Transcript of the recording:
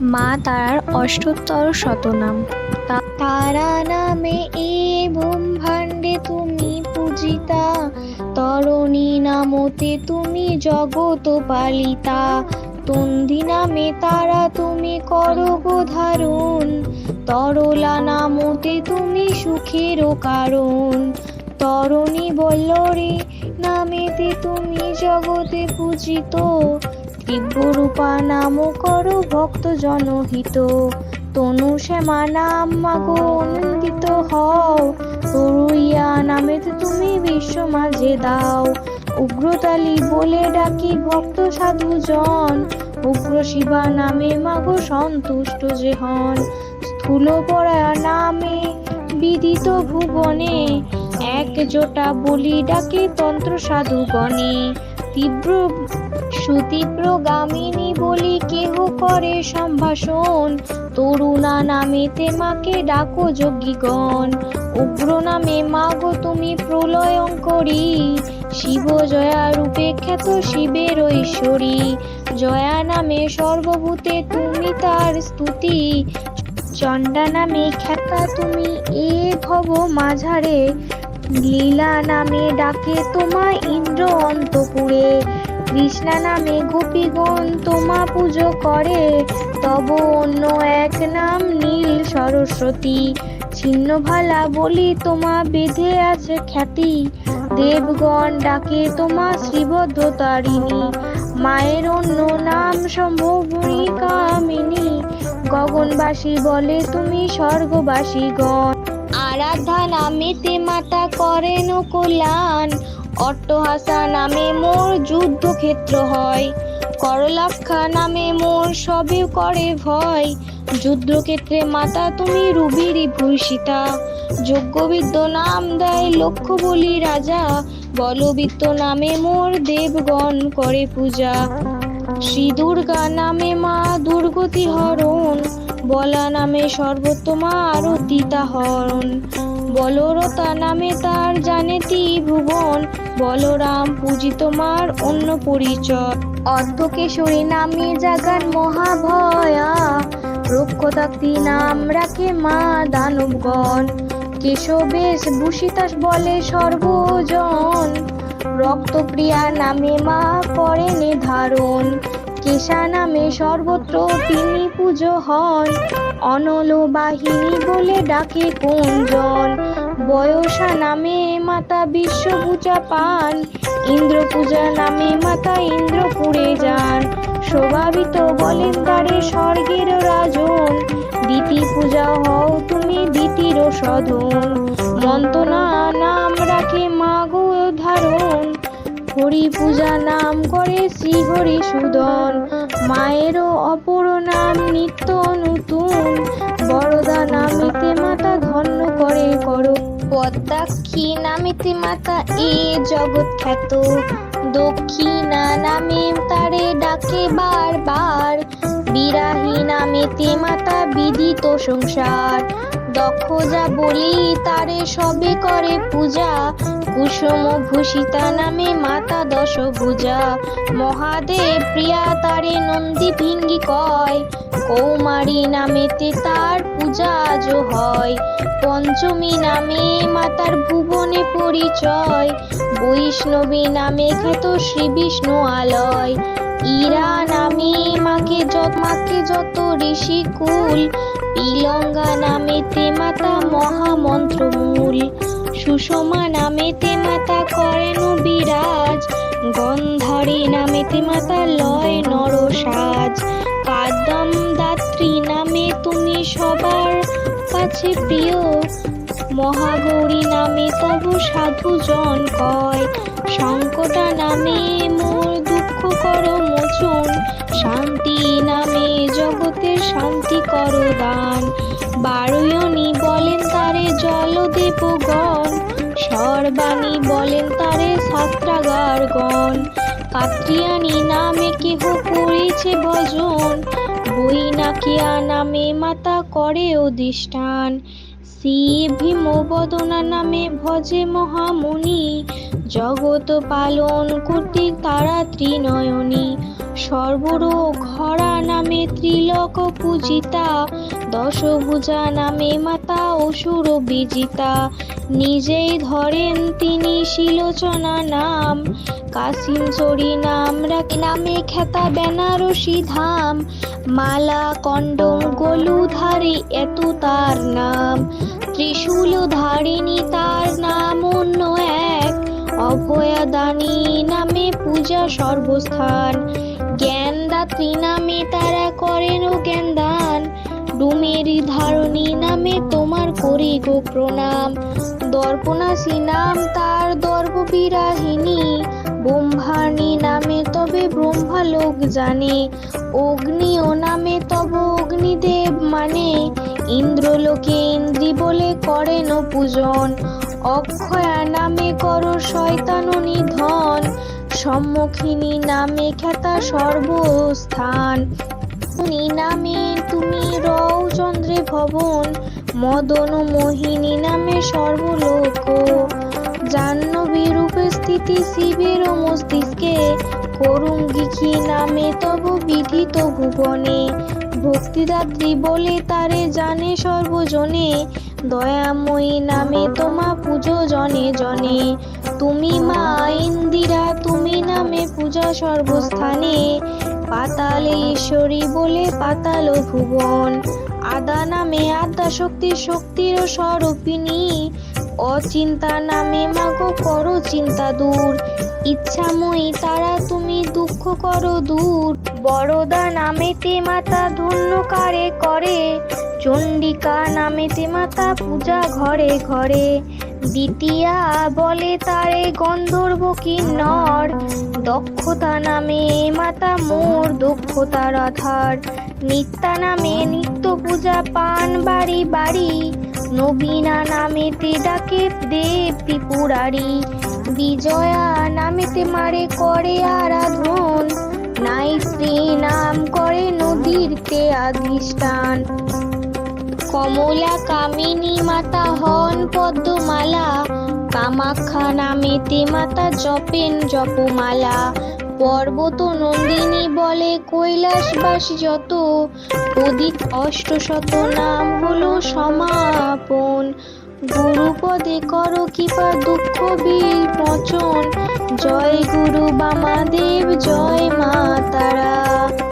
মা তারার অষ্টোত্তর শতনাম। তারা নামে এ ব্রহ্মাণ্ডে তুমি পূজিতা, তরণী নামতে তুমি জগত পালিতা তন্দি নামে তারা তুমি করো গো ধারণ, তরলা নামতে তুমি সুখেরও কারণ, তরণী বল্লরে নামেতে তুমি জগতে পূজিত তীব্ররূপা নাম করো ভক্ত জনহিত। তনু শ্যামা নাম মাগো আনন্দিত হও। তরুইয়া নামেতে তুমি বিশ্ব মাঝে দাও। উগ্রতালি বলে ডাকি ভক্ত সাধু জন। উগ্র শিবা নামে মাগো সন্তুষ্ট যে হন। স্থূল পরায়া নামে বিদিত ভুবনে। এক জোটা বলি ডাকে তন্ত্র সাধুগণে। তীব্র সুতীব্র গামিনী বলি কেহ করে সম্ভাষণ? তরুণা নামেতে মাকে ডাকো যোগীগণ উগ্র নামে মাগো তুমি প্রলয়ঙ্করী শিব জয়া রূপে খ্যাত শিবের ঐশ্বরী। জয়া নামে সর্বভূতে তুমি তার স্তুতি। চণ্ডা নামে খ্যাতা তুমি এ ভব মাঝারে। লীলা নামে ডাকে তোমা ইন্দ্র অন্তপুরে। কৃষ্ণা নামে গোপীগণ তোমা পুজো করে, তব অন্য এক নাম নীল সরস্বতী। ছিন্ন ভালা বলি তোমা বেঁধে আছে খ্যাতি, দেবগণ ডাকে তোমা শ্রীবদ্ধ তারিণী মায়ের অন্য নাম সম্ভবনী কামিনী, গগনবাসী বলে তুমি স্বর্গবাসী গণ আরাধা নামেতে মাতা করেন কল্যাণ অট্টহাসা নামে মোর যুদ্ধক্ষেত্র হয়। করলাক্ষা নামে মোর সবে করে ভয়। যুদ্ধক্ষেত্রে মাতা তুমি রুবিরি ভূষিতা। যজ্ঞবিদ্য নাম দেয় লক্ষ বলি রাজা। বলবিত্ত নামে মোর দেবগণ করে পূজা। শ্রী দুর্গা নামে মা দুর্গতি হরণ বলা নামে সর্বোত্তমা আরতি হরণ। বলরতা নামে তার জানেতি ভুবন। বলরাম পূজিত মার অন্য পরিচয়। অর্ধকেশরী নামে জাগান মহাভয়া। রক্ষতাক্তি নাম রাখে মা দানবগণ। কেশবেশ ভূষিতাস বলে সর্বজন। রক্তপ্রিয়া নামে মা করেন ধারণ। কেশা নামে সর্বত্র তিনি পুজো হন। অনল বাহিনী বলে ডাকে কোনজন বয়সা নামে মাতা বিশ্ব পূজা পান। ইন্দ্র পূজা নামে মাতা ইন্দ্রপুরে যান। শোভাবিত বলেন তারে স্বর্গের রাজন দিতি পূজা হও তুমি দিতির সধন মন্তনা নাম রাখে মাগো ধারণ। হরি পূজা নাম করে শ্রী হরি সুদন। মায়েরও অপর নাম নিত্য নতুন। বড়দা নামিতে মাতা ধন্য করে করো। পদ্মাক্ষী নামিতে মাতা এ জগৎ খ্যাত। দক্ষিণা নামে তারে ডাকে বারবার। বিরাহী নামেতে মাতা বিদিত সংসার। দক্ষ যা বলি, তারে সবে করে পূজা। কুসুম ভূষিতা নামে মাতা দশ ভুজা মহাদেব প্রিয়া তারে নন্দী ভিঙ্গি কয়। কৌমারী নামেতে তার পূজা আজ হয়। পঞ্চমী নামে মাতার ভুবনে পরিচয়। বৈষ্ণবী নামে খ্যাত শ্রী বিষ্ণু আলয়। ইরা নামে মাকে যত মাকে যত ঋষি কুল পিলঙ্গা নামেতে মাতা মহামন্ত্র মূল সুষমা নামেতে মাতা করেন বিরাজ। গন্ধারী নামেতে মাতা লয় নর সাজ কাদম দাত্রী নামে তুমি সবার কাছে প্রিয়। মহাগৌরী নামে তব সাধুজন কয়। সংকটা নামে মোর দুঃখ কর মোচন। শান্তি নামে জগতের শান্তি কর দান। বারুয়নি বলেন তারে জল দেবগণ সর্বাণী বলেন তারে শাস্ত্রাগারগণ কাত্রিয়ানি নামে কেহ করেছে ভজন। বই বৈনাকিয়া নামে মাতা করে অধিষ্ঠান। শ্রী ভীম বদনা নামে ভজে মহামুনি জগৎ পালন কর্তৃক তারা ত্রিনয়নী। সর্বরোগ হরা নামে ত্রিলোক পূজিতা, দশভুজা নামে মাতা অসুর বিজিতা। নিজেই ধরেন তিনি শিলোচনা নাম কাসিমচরি নাম রাখি নামে খ্যাতা বেনারসি ধাম। মালা কণ্ডম গলুধারী এত তার নাম। ত্রিশূল ধারিণী তার নাম অন্য এক। অভয়াদানী নামে পূজা সর্বস্থান। জ্ঞানদাত্রী নামে তারা করেন ও জ্ঞান দান ডুমেরি ধারণী নামে তোমার করি গো প্রণাম। দর্পণাসী নাম তার দর্প বিরাহিনী ব্রহ্মাণী নামে তবে ব্রহ্মালোক জানে। অগ্নিও নামে তব অগ্নিদেব মানে। ইন্দ্রলোকে ইন্দ্রি বলে করেন পূজন। অক্ষয়া নামে কর শয়তান নিধন। সম্মুখিনী নামে খ্যাতা সর্বস্থান। উনি নামে তুমি রও চন্দ্রে ভবন। মদন মোহিনী নামে সর্বলোক। জাহ্নবী রূপে স্থিতি শিবের মস্তিষ্কে। করুঙ্গিখি নামে তব বিধিত ভুবনে। ভক্তিদাত্রী বলে তারে জানে সর্বজনে। দয়াময়ী নামে তোমা পুজো জনে জনে। তুমি মা ইন্দিরা, তুমি নামে পূজা সর্বস্থানে। পাতালে ঈশ্বরী বলে পাতাল ভুবন। আদা নামে আদ্যা শক্তি শক্তির স্বরূপিণী। অচিন্তা নামে মাগো করো চিন্তা দূর। ইচ্ছাময়ী তারা তুমি দুঃখ করো দূর। বড়দা নামেতে মাতা ধন্য কারে করে। চণ্ডিকা নামেতে মাতা পূজা ঘরে ঘরে। দ্বিতীয়া বলে তারে গন্ধর্ব কিন্নর। দক্ষতা নামে মাতা মোর দক্ষতার আধার নিত্যা নামে নিত্য পূজা পান, বাড়ি বাড়ি। নবীনা নামেতে ডাকে দেব ত্রিপুরারি। বিজয়া নামেতে মারে করে আরাধন। নাই স্ত্রী নাম করে নদীর তে আধিষ্ঠান। কমলা কামিনী মাতা হন পদ্মমালা। কামাখ্যা নামেতে মাতা জপেন জপমালা। পর্বত নন্দিনী বলে কৈলাসবাসী যত। অধিক অষ্টশত নাম হলো সমাপন। গুরুপদে করো কৃপা, দুঃখ, বীর মোচন জয় গুরু বামাদেব, জয় মা তারা।